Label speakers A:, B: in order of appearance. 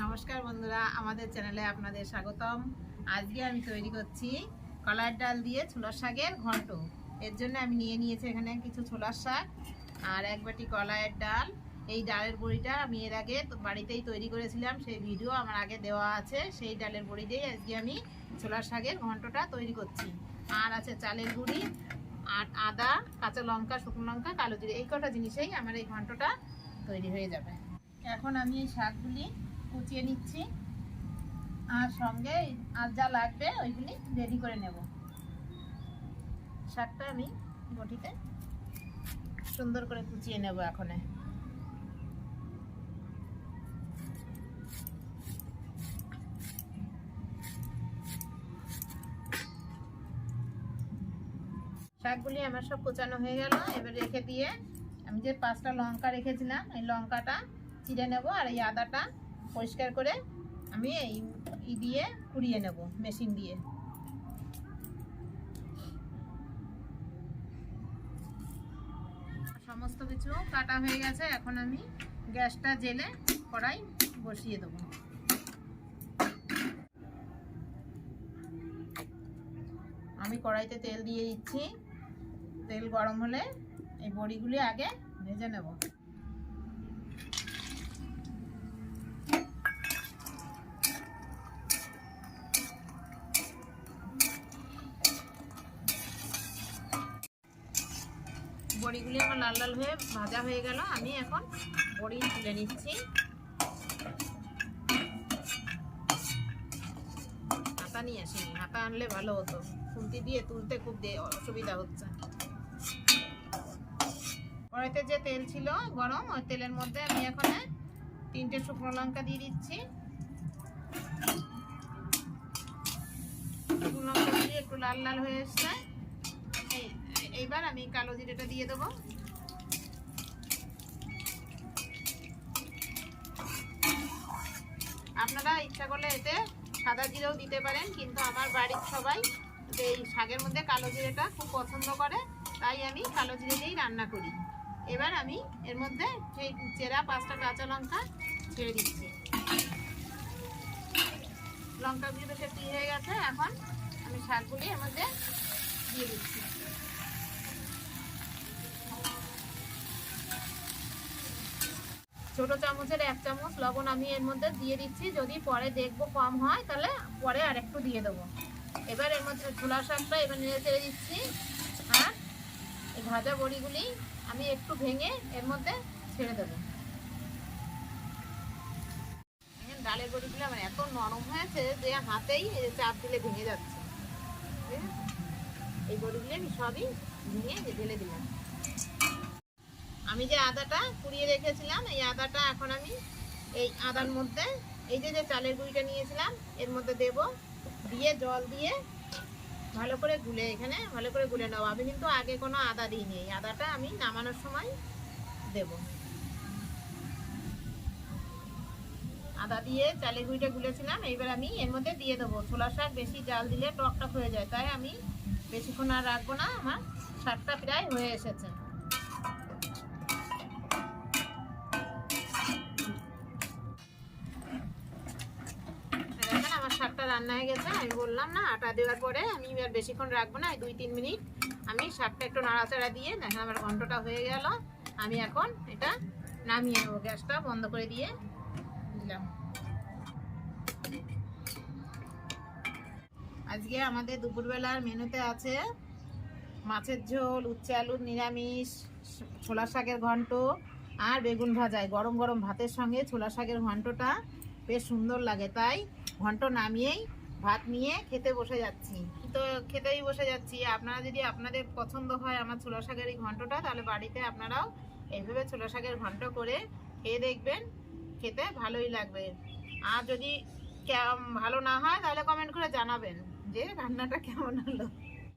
A: নমস্কার বন্ধুরা, আমাদের চ্যানেলে আপনাদের স্বাগতম। আজকে আমি তৈরি করছি কলার ডাল দিয়ে ছোলার শাকের ঘন্ট। এর জন্য আমি নিয়ে নিয়েছি এখানে কিছু ছোলার শাক আর এক বাটি কলাইয়ের ডাল। এই ডালের বড়িটা আমি এর আগে বাড়িতেই তৈরি করেছিলাম, সেই ভিডিও আমার আগে দেওয়া আছে। সেই ডালের বড়ি দিয়ে আজকে আমি ছোলার শাকের ঘন্টটা তৈরি করছি। আর আছে চালের গুঁড়ি, আর আদা, কাঁচা লঙ্কা, শুকনো লঙ্কা, কালো জিরে, এই কটা জিনিসেই আমার এই ঘন্টটা তৈরি হয়ে যাবে। এখন আমি এই শাকগুলি কুচিয়ে নিচ্ছি। আর সঙ্গে আর যা লাগবে ওইগুলি রেডি করে নেব। শাকটা আমি বটিতে সুন্দর করে কুচিয়ে নেব এখনে। শাকগুলি আমার সব কোচানো হয়ে গেল। এবার রেখে দিয়ে আমি যে পাঁচটা লঙ্কা রেখেছিলাম, এই লঙ্কাটা চিড়ে নেব আর এই আদাটা পরিষ্কার করে আমি এই ই দিয়ে কুড়িয়ে নেব, মেশিন দিয়ে। সমস্ত কিছু কাটা হয়ে গেছে, এখন আমি গ্যাসটা জেলে কড়াই বসিয়ে দেবো। আমি কড়াইতে তেল দিয়ে দিচ্ছি। তেল গরম হলে এই বড়িগুলি আগে ভেজে নেব। বড়িগুলি আমার লাল লাল হয়ে ভাজা হয়ে গেল। আমি এখন বড়ি তুলে নিচ্ছি। হাতা নিয়ে আসিনি। হাতা আনলে ভালো হতো। খুন্তি দিয়ে তুলতে খুব অসুবিধা হচ্ছে। কড়াইতে যে তেল ছিল গরম, ওই তেলের মধ্যে আমি এখন তিনটে শুকনো লঙ্কা দিয়ে দিচ্ছি। শুকনো লঙ্কা দিয়ে একটু লাল লাল হয়ে এসছে। এইবার আমি কালো জিরেটা দিয়ে দেবো। আপনারা ইচ্ছা করলে এতে সাদা জিরেও দিতে পারেন, কিন্তু আমার বাড়ির সবাই এই শাকের মধ্যে কালো জিরেটা খুব পছন্দ করে, তাই আমি কালো জিরে দিয়েই রান্না করি। এবার আমি এর মধ্যে সেই চেরা পাঁচটা কাঁচা লঙ্কা ছেড়ে দিচ্ছি। লঙ্কাগুলি বেশ হয়ে গেছে, এখন আমি শাকগুলি এর মধ্যে দিয়ে দিচ্ছি। ছোট চামচের এক চামচ লবণ আমি এর মধ্যে দিয়ে দিচ্ছি। যদি পরে দেখব কম হয়, তাহলে পরে আর একটু দিয়ে দেবো। এবার এর মধ্যে ছোলা শাকটা এবার নেড়ে চেড়ে দিচ্ছি। আর এই ভাজা বড়িগুলি আমি একটু ভেঙে এর মধ্যে ছেড়ে দেবো। ডালের বড়িগুলো আমার এত নরম হয়েছে যে হাতেই চাপ দিলে ভেঙে যাচ্ছে? এই বড়িগুলো আমি সবই ভেঙে ঢেলে দিলাম। আমি যে আদাটা কুড়িয়ে রেখেছিলাম, এই আদাটা এখন আমি এই আদার মধ্যে, এই যে যে চালের গুঁড়িটা নিয়েছিলাম, এর মধ্যে দেব, দিয়ে জল দিয়ে ভালো করে গুলে এখানে, ভালো করে গুলে নেব আমি কিন্তু আগে কোনো আদা দিইনি, এই আদাটা আমি নামানোর সময় দেব। আদা দিয়ে চালের গুঁড়িটা গুলেছিলাম, এইবার আমি এর মধ্যে দিয়ে দেবো। ছোলা শাক বেশি জাল দিলে টক টক হয়ে যায়, তাই আমি বেশিক্ষণ আর রাখব না, আমার শাকটা প্রায় হয়ে এসেছে। রান্না হয়ে গেছে, আমি বললাম, না, আটা দেওয়ার পরে আমি আর বেশিক্ষণ রাখব না দুই তিন মিনিট। আমি শাকটা একটু নাড়াচাড়া দিয়ে, দেখেন আমার ঘন্টটা হয়ে গেল। আমি এখন এটা নামিয়ে নেব, গ্যাসটা বন্ধ করে দিয়ে দিলাম। আজকে আমাদের দুপুরবেলার মেনুতে আছে মাছের ঝোল, উচ্ছে আলুর নিরামিষ ছোলা শাকের ঘন্ট আর বেগুন ভাজায় গরম গরম ভাতের সঙ্গে ছোলা শাকের ঘন্টটা বেশ সুন্দর লাগে, তাই ঘন্ট নামিয়েই ভাত নিয়ে খেতে বসে যাচ্ছি। তো খেতেই বসে যাচ্ছি। আপনারা যদি আপনাদের পছন্দ হয় আমার ছোলা শাকের এই ঘন্টটা, তাহলে বাড়িতে আপনারাও এইভাবে ছোলা শাকের ঘন্ট করে খেয়ে দেখবেন। খেতে ভালোই লাগবে। আর যদি ভালো না হয়, তাহলে কমেন্ট করে জানাবেন যে রান্নাটা কেমন হলো।